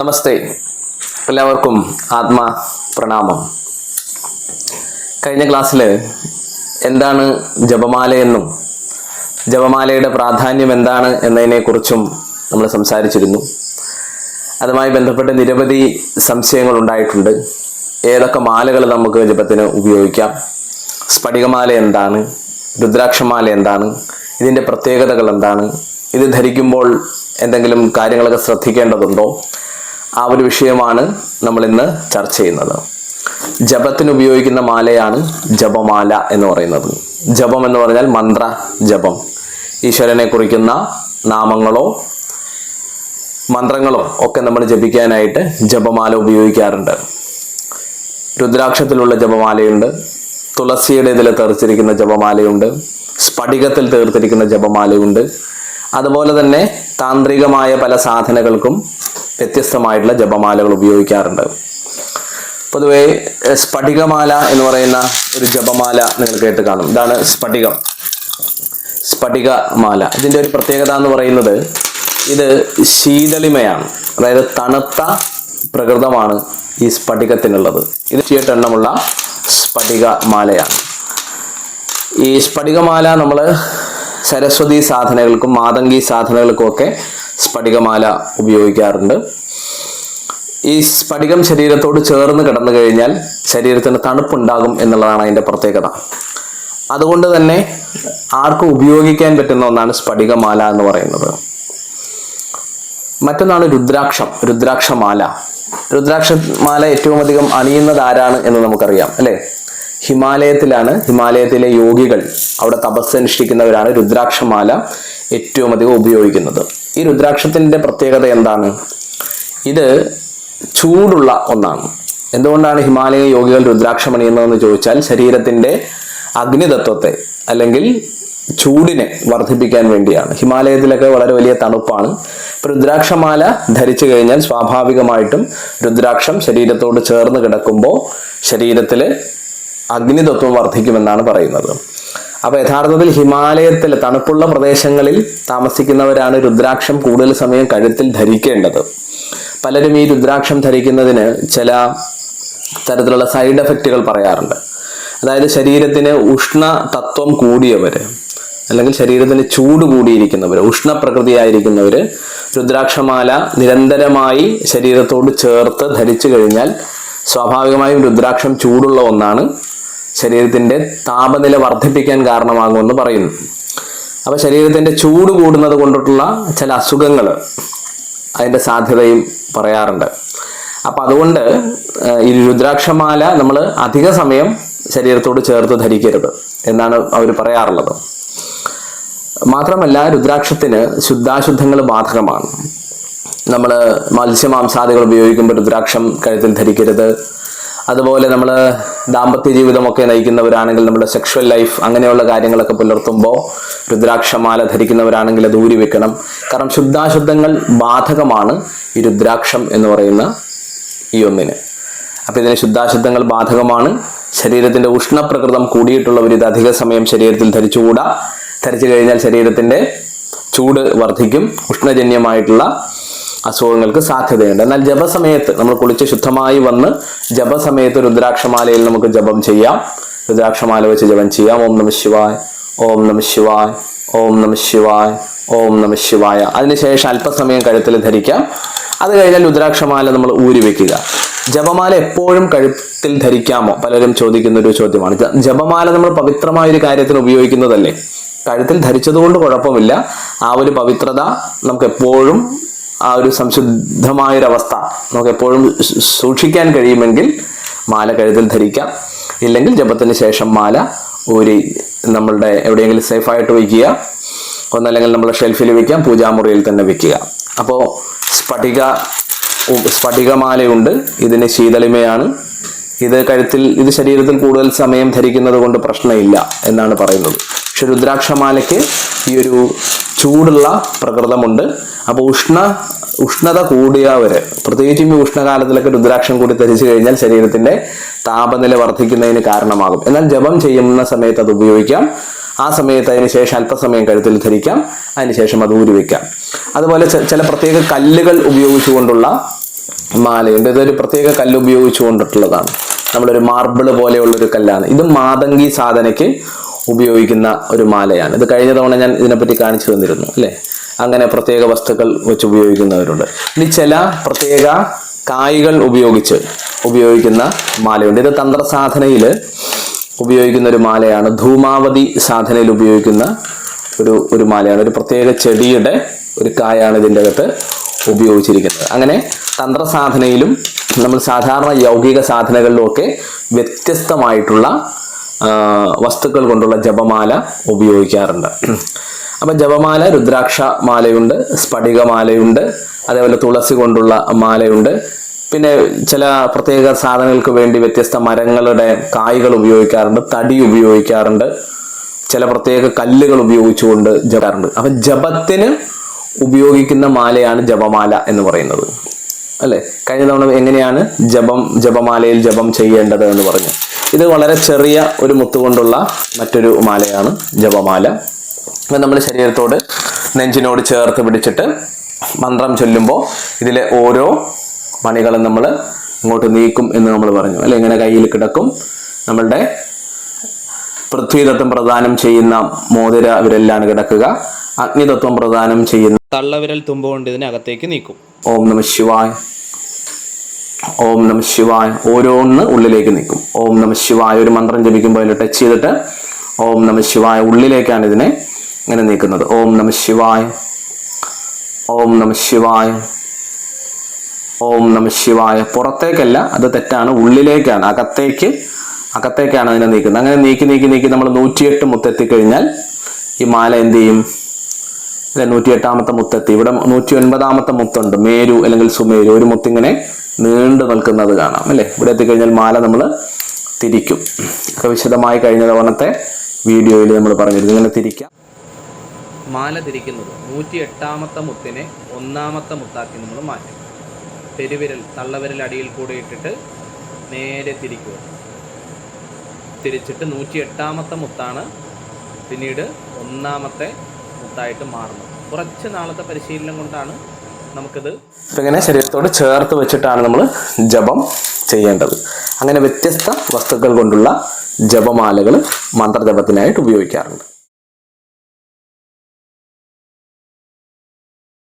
നമസ്തേ. എല്ലാവർക്കും ആത്മ പ്രണാമം. കഴിഞ്ഞ ക്ലാസ്സിൽ എന്താണ് ജപമാലയെന്നും ജപമാലയുടെ പ്രാധാന്യം എന്താണ് എന്നതിനെക്കുറിച്ചും നമ്മൾ സംസാരിച്ചിരുന്നു. അതുമായി ബന്ധപ്പെട്ട് നിരവധി സംശയങ്ങൾ ഉണ്ടായിട്ടുണ്ട്. ഏതൊക്കെ മാലകൾ നമുക്ക് ജപത്തിന് ഉപയോഗിക്കാം? സ്ഫടികമാല എന്താണ്? രുദ്രാക്ഷമാല എന്താണ്? ഇതിന്റെ പ്രത്യേകതകൾ എന്താണ്? ഇത് ധരിക്കുമ്പോൾ എന്തെങ്കിലും കാര്യങ്ങളൊക്കെ ശ്രദ്ധിക്കേണ്ടതുണ്ടോ? ആ ഒരു വിഷയമാണ് നമ്മൾ ഇന്ന് ചർച്ച ചെയ്യുന്നത്. ജപത്തിന് ഉപയോഗിക്കുന്ന മാലയാണ് ജപമാല എന്ന് പറയുന്നത്. ജപം എന്ന് പറഞ്ഞാൽ മന്ത്ര ജപം. ഈശ്വരനെ കുറിക്കുന്ന നാമങ്ങളോ മന്ത്രങ്ങളോ ഒക്കെ നമ്മൾ ജപിക്കാനായിട്ട് ജപമാല ഉപയോഗിക്കാറുണ്ട്. രുദ്രാക്ഷത്തിലുള്ള ജപമാലയുണ്ട്. തുളസിയുടെ ഇതിൽ തീർത്തിരിക്കുന്ന ജപമാലയുണ്ട്. സ്ഫടികത്തിൽ തീർത്തിരിക്കുന്ന ജപമാലയുണ്ട്. അതുപോലെ തന്നെ താന്ത്രികമായ പല സാധനകൾക്കും വ്യത്യസ്തമായിട്ടുള്ള ജപമാലകൾ ഉപയോഗിക്കാറുണ്ട്. പൊതുവെ സ്ഫടികമാല എന്ന് പറയുന്ന ഒരു ജപമാല നിങ്ങൾ കേട്ട് കാണും. ഇതാണ് സ്ഫടികം. സ്ഫടികമാല. ഇതിന്റെ ഒരു പ്രത്യേകത എന്ന് പറയുന്നത് ഇത് ശീതളിമയാണ്. അതായത് തണുത്ത പ്രകൃതമാണ് ഈ സ്ഫടികത്തിനുള്ളത്. ഇത് ചീട്ടെണ്ണമുള്ള സ്ഫടികമാലയാണ്. ഈ സ്ഫടികമാല നമ്മൾ സരസ്വതി സാധനകൾക്കും മാതങ്കി സാധനകൾക്കും ഒക്കെ സ്ഫടികമാല ഉപയോഗിക്കാറുണ്ട്. ഈ സ്ഫടികം ശരീരത്തോട് ചേർന്ന് കിടന്നു കഴിഞ്ഞാൽ ശരീരത്തിന് തണുപ്പുണ്ടാകും എന്നുള്ളതാണ് അതിന്റെ പ്രത്യേകത. അതുകൊണ്ട് തന്നെ ആർക്കും ഉപയോഗിക്കാൻ പറ്റുന്ന ഒന്നാണ് സ്ഫടികമാല എന്ന് പറയുന്നത്. മറ്റൊന്നാണ് രുദ്രാക്ഷം രുദ്രാക്ഷമാല. രുദ്രാക്ഷമാല ഏറ്റവും അധികം അണിയുന്നത് ആരാണ് എന്ന് നമുക്കറിയാം അല്ലേ? ഹിമാലയത്തിലാണ് ഹിമാലയത്തിലെ യോഗികൾ അവിടെ തപസ്സനുഷ്ഠിക്കുന്നവരാണ് രുദ്രാക്ഷമാല ഏറ്റവും അധികം ഉപയോഗിക്കുന്നത്. ഈ രുദ്രാക്ഷത്തിന്റെ പ്രത്യേകത എന്താണ്? ഇത് ചൂടുള്ള ഒന്നാണ്. എന്തുകൊണ്ടാണ് ഹിമാലയ യോഗികൾ രുദ്രാക്ഷം അണിയുന്നതെന്ന് ചോദിച്ചാൽ ശരീരത്തിന്റെ അഗ്നിതത്വത്തെ അല്ലെങ്കിൽ ചൂടിനെ വർദ്ധിപ്പിക്കാൻ വേണ്ടിയാണ്. ഹിമാലയത്തിലൊക്കെ വളരെ വലിയ തണുപ്പാണ്. രുദ്രാക്ഷമാല ധരിച്ചു കഴിഞ്ഞാൽ സ്വാഭാവികമായിട്ടും രുദ്രാക്ഷം ശരീരത്തോട് ചേർന്ന് കിടക്കുമ്പോൾ ശരീരത്തിൽ അഗ്നിതത്വം വർദ്ധിക്കുമെന്നാണ് പറയുന്നത്. അപ്പൊ യഥാർത്ഥത്തിൽ ഹിമാലയത്തിലെ തണുപ്പുള്ള പ്രദേശങ്ങളിൽ താമസിക്കുന്നവരാണ് രുദ്രാക്ഷം കൂടുതൽ സമയം കഴുത്തിൽ ധരിക്കേണ്ടത്. പലരും ഈ രുദ്രാക്ഷം ധരിക്കുന്നതിന് ചില തരത്തിലുള്ള സൈഡ് എഫക്റ്റുകൾ പറയാറുണ്ട്. അതായത് ശരീരത്തിന് ഉഷ്ണ തത്വം കൂടിയവര് അല്ലെങ്കിൽ ശരീരത്തിന് ചൂട് കൂടിയിരിക്കുന്നവർ ഉഷ്ണപ്രകൃതിയായിരിക്കുന്നവർ രുദ്രാക്ഷമാല നിരന്തരമായി ശരീരത്തോട് ചേർത്ത് ധരിച്ചു കഴിഞ്ഞാൽ സ്വാഭാവികമായും രുദ്രാക്ഷം ചൂടുള്ള ഒന്നാണ്. ശരീരത്തിന്റെ താപനില വർദ്ധിപ്പിക്കാൻ കാരണമാകുമെന്ന് പറയുന്നു. അപ്പൊ ശരീരത്തിന്റെ ചൂട് കൂടുന്നത് കൊണ്ടിട്ടുള്ള ചില അസുഖങ്ങൾ അതിന്റെ സാധ്യതയും പറയാറുണ്ട്. അപ്പൊ അതുകൊണ്ട് ഈ രുദ്രാക്ഷമാല നമ്മൾ അധിക സമയം ശരീരത്തോട് ചേർത്ത് ധരിക്കരുത് എന്നാണ് അവർ പറയാറുള്ളത്. മാത്രമല്ല രുദ്രാക്ഷത്തിന് ശുദ്ധാശുദ്ധങ്ങൾ ബാധകമാണ്. നമ്മൾ മത്സ്യമാംസാദികൾ ഉപയോഗിക്കുമ്പോൾ രുദ്രാക്ഷം കഴുത്തിൽ ധരിക്കരുത്. അതുപോലെ നമ്മൾ ദാമ്പത്യ ജീവിതമൊക്കെ നയിക്കുന്നവരാണെങ്കിൽ നമ്മുടെ സെക്ഷൽ ലൈഫ് അങ്ങനെയുള്ള കാര്യങ്ങളൊക്കെ പുലർത്തുമ്പോൾ രുദ്രാക്ഷമാല ധരിക്കുന്നവരാണെങ്കിൽ അത് ഊരി വെക്കണം. കാരണം ശുദ്ധാശുദ്ധങ്ങൾ ബാധകമാണ് ഈ രുദ്രാക്ഷം എന്ന് പറയുന്ന ഈ ഒന്നിന്. അപ്പോൾ ഇതിന് ശുദ്ധാശുദ്ധങ്ങൾ ബാധകമാണ്. ശരീരത്തിന്റെ ഉഷ്ണപ്രകൃതം കൂടിയിട്ടുള്ളവർ ഇത് അധിക സമയം ശരീരത്തിൽ ധരിച്ചുകൂടാ. ധരിച്ചു കഴിഞ്ഞാൽ ശരീരത്തിന്റെ ചൂട് വർദ്ധിക്കും. ഉഷ്ണജന്യമായിട്ടുള്ള അസുഖങ്ങൾക്ക് സാധ്യതയുണ്ട്. എന്നാൽ ജപസമയത്ത് നമ്മൾ കുളിച്ച് ശുദ്ധമായി വന്ന് ജപസമയത്ത് രുദ്രാക്ഷമാലയിൽ നമുക്ക് ജപം ചെയ്യാം. രുദ്രാക്ഷമാല വെച്ച് ജപം ചെയ്യാം. ഓം നമ ശിവായ് ഓം നമ ശിവായ് ഓം നമ ശിവായ് ഓം നമ ശിവായ. അതിനുശേഷം അല്പസമയം കഴുത്തിൽ ധരിക്കാം. അത് കഴിഞ്ഞാൽ രുദ്രാക്ഷമാല നമ്മൾ ഊരി വെക്കുക. ജപമാല എപ്പോഴും കഴുത്തിൽ ധരിക്കാമോ? പലരും ചോദിക്കുന്ന ഒരു ചോദ്യമാണ് ജപമാല നമ്മൾ പവിത്രമായ ഒരു കാര്യത്തിന് ഉപയോഗിക്കുന്നതല്ലേ? കഴുത്തിൽ ധരിച്ചതുകൊണ്ട് കുഴപ്പമില്ല. ആ ഒരു പവിത്രത നമുക്ക് എപ്പോഴും ആ ഒരു സംശുദ്ധമായൊരവസ്ഥ. നമുക്ക് എപ്പോഴും സൂക്ഷിക്കാൻ കഴിയുമെങ്കിൽ മാല കഴുത്തിൽ ധരിക്കാം. ഇല്ലെങ്കിൽ ജപത്തിന് ശേഷം മാല ഊരി നമ്മളുടെ എവിടെയെങ്കിലും സേഫായിട്ട് വയ്ക്കുക. ഒന്നല്ലെങ്കിൽ നമ്മൾ ഷെൽഫിൽ വയ്ക്കാം പൂജാമുറിയിൽ തന്നെ വയ്ക്കുക. അപ്പോൾ സ്ഫടിക സ്ഫടികമാലയുണ്ട്. ഇതിന് ശീതളിമയാണ്. ഇത് കഴുത്തിൽ ഇത് ശരീരത്തിൽ കൂടുതൽ സമയം ധരിക്കുന്നത് കൊണ്ട് പ്രശ്നമില്ല എന്നാണ് പറയുന്നത്. പക്ഷെ രുദ്രാക്ഷമാലയ്ക്ക് ഈ ഒരു ചൂടുള്ള പ്രകൃതമുണ്ട്. അപ്പോൾ ഉഷ്ണ ഉഷ്ണത കൂടിയവര് പ്രത്യേകിച്ചും ഈ ഉഷ്ണകാലത്തിലൊക്കെ രുദ്രാക്ഷം കൂടി ധരിച്ചു കഴിഞ്ഞാൽ ശരീരത്തിന്റെ താപനില വർദ്ധിക്കുന്നതിന് കാരണമാകും. എന്നാൽ ജപം ചെയ്യുന്ന സമയത്ത് അത് ഉപയോഗിക്കാം. ആ സമയത്ത് അതിന് ശേഷം അല്പസമയം കഴുത്തിൽ ധരിക്കാം. അതിനുശേഷം അത് ഊരി വെക്കാം. അതുപോലെ ചില പ്രത്യേക കല്ലുകൾ ഉപയോഗിച്ചുകൊണ്ടുള്ള മാലയുണ്ട്. ഇതൊരു പ്രത്യേക കല്ല് ഉപയോഗിച്ചുകൊണ്ടിട്ടുള്ളതാണ്. നമ്മളൊരു മാർബിൾ പോലെയുള്ള ഒരു കല്ലാണ്. ഇത് മാതങ്കി സാധനയ്ക്ക് ഉപയോഗിക്കുന്ന ഒരു മാലയാണ്. ഇത് കഴിഞ്ഞ തവണ ഞാൻ ഇതിനെപ്പറ്റി കാണിച്ചു തന്നിരുന്നു അല്ലേ? അങ്ങനെ പ്രത്യേക വസ്തുക്കൾ വെച്ച് ഉപയോഗിക്കുന്നവരുണ്ട്. ഇനി ചില പ്രത്യേക കായ്കൾ ഉപയോഗിച്ച് ഉപയോഗിക്കുന്ന മാലയുണ്ട്. ഇത് തന്ത്രസാധനയിൽ ഉപയോഗിക്കുന്ന ഒരു മാലയാണ്. ധൂമാവതി സാധനയിൽ ഉപയോഗിക്കുന്ന ഒരു ഒരു മാലയാണ്. ഒരു പ്രത്യേക ചെടിയുടെ ഒരു കായാണ് ഇതിന്റെ അകത്ത് ഉപയോഗിച്ചിരിക്കുന്നത്. അങ്ങനെ തന്ത്രസാധനയിലും നമ്മൾ സാധാരണ യൗകിക സാധനകളിലും ഒക്കെ വ്യത്യസ്തമായിട്ടുള്ള വസ്തുക്കൾ കൊണ്ടുള്ള ജപമാല ഉപയോഗിക്കാറുണ്ട്. അപ്പം ജപമാല രുദ്രാക്ഷ മാലയുണ്ട് സ്ഫടികമാലയുണ്ട് അതേപോലെ തുളസി കൊണ്ടുള്ള മാലയുണ്ട്. പിന്നെ ചില പ്രത്യേക സാധനങ്ങൾക്ക് വേണ്ടി വ്യത്യസ്ത മരങ്ങളുടെ കായ്കൾ ഉപയോഗിക്കാറുണ്ട് തടി ഉപയോഗിക്കാറുണ്ട് ചില പ്രത്യേക കല്ലുകൾ ഉപയോഗിച്ചുകൊണ്ട് ജപാറുണ്ട് അപ്പം ജപത്തിന് ഉപയോഗിക്കുന്ന മാലയാണ് ജപമാല എന്ന് പറയുന്നത്. അല്ലേ? കഴിഞ്ഞ തവണ എങ്ങനെയാണ് ജപം ജപമാലയിൽ ജപം ചെയ്യേണ്ടത് എന്ന് പറഞ്ഞു. ഇത് വളരെ ചെറിയ ഒരു മുത്തുകൊണ്ടുള്ള മറ്റൊരു മാലയാണ് ജപമാല. അപ്പം നമ്മൾ ശരീരത്തോട് നെഞ്ചിനോട് ചേർത്ത് പിടിച്ചിട്ട് മന്ത്രം ചൊല്ലുമ്പോൾ ഇതിലെ ഓരോ മണികളും നമ്മൾ ഇങ്ങോട്ട് നീക്കും എന്ന് നമ്മൾ പറഞ്ഞു. അല്ലെ ഇങ്ങനെ കയ്യിൽ കിടക്കും. നമ്മളുടെ പൃഥ്വിതത്വം പ്രദാനം ചെയ്യുന്ന മോതിര വിരലിലാണ് കിടക്കുക. അഗ്നിതത്വം പ്രദാനം ചെയ്യുന്ന തള്ളവിരൽ തുമ്പുകൊണ്ട് ഇതിനകത്തേക്ക് നീക്കും. ഓം നമ ശിവായ. ഓം നമ ശിവായ. ഓരോന്ന് ഉള്ളിലേക്ക് നിൽക്കും. ഓം നമ ശിവായ. ഒരു മന്ത്രം ജപിക്കുമ്പോൾ അതിൽ ടച്ച് ചെയ്തിട്ട് ഓം നമ ശിവായ ഉള്ളിലേക്കാണ് ഇതിനെ ഇങ്ങനെ നീക്കുന്നത്. ഓം നമ ശിവായ. ഓം നമ ശിവായ. ഓം നമ ശിവായ. പുറത്തേക്കല്ല അത് തെറ്റാണ്. ഉള്ളിലേക്കാണ്. അകത്തേക്ക് അകത്തേക്കാണ് അതിനെ നീക്കുന്നത്. അങ്ങനെ നീക്കി നീക്കി നീക്കി നമ്മൾ നൂറ്റിയെട്ട് മുത്തെത്തിക്കഴിഞ്ഞാൽ ഈ മാല എന്ത് ചെയ്യും? നൂറ്റി എട്ടാമത്തെ മുത്തെത്തി. ഇവിടെ നൂറ്റി ഒൻപതാമത്തെ മുത്തുണ്ട്. മേരു അല്ലെങ്കിൽ സുമേരു. ഒരു മുത്തിങ്ങനെ നീണ്ടു നിൽക്കുന്നത് കാണാം അല്ലേ? ഇവിടെ എത്തിക്കഴിഞ്ഞാൽ മാല നമ്മൾ തിരിക്കും. ഒക്കെ വിശദമായി കഴിഞ്ഞ തവണത്തെ വീഡിയോയിൽ നമ്മൾ പറഞ്ഞിരുന്നു. ഇങ്ങനെ തിരിക്കാം. മാല തിരിക്കുന്നത് നൂറ്റി എട്ടാമത്തെ മുത്തിനെ ഒന്നാമത്തെ മുത്താക്കി നമ്മൾ മാറ്റും. പെരുവിരൽ തള്ളവിരൽ അടിയിൽ കൂടെ ഇട്ടിട്ട് നേരെ തിരിക്കുക. തിരിച്ചിട്ട് നൂറ്റി എട്ടാമത്തെ മുത്താണ് പിന്നീട് ഒന്നാമത്തെ മുത്തായിട്ട് മാറുന്നത്. കുറച്ച് നാളത്തെ പരിശീലനം കൊണ്ടാണ് നമുക്കിത് ഇങ്ങനെ ശരീരത്തോട് ചേർത്ത് വെച്ചിട്ടാണ് നമ്മൾ ജപം ചെയ്യേണ്ടത്. അങ്ങനെ വ്യത്യസ്ത വസ്തുക്കൾ കൊണ്ടുള്ള ജപമാലകൾ മന്ത്രജപത്തിനായിട്ട് ഉപയോഗിക്കാറുണ്ട്.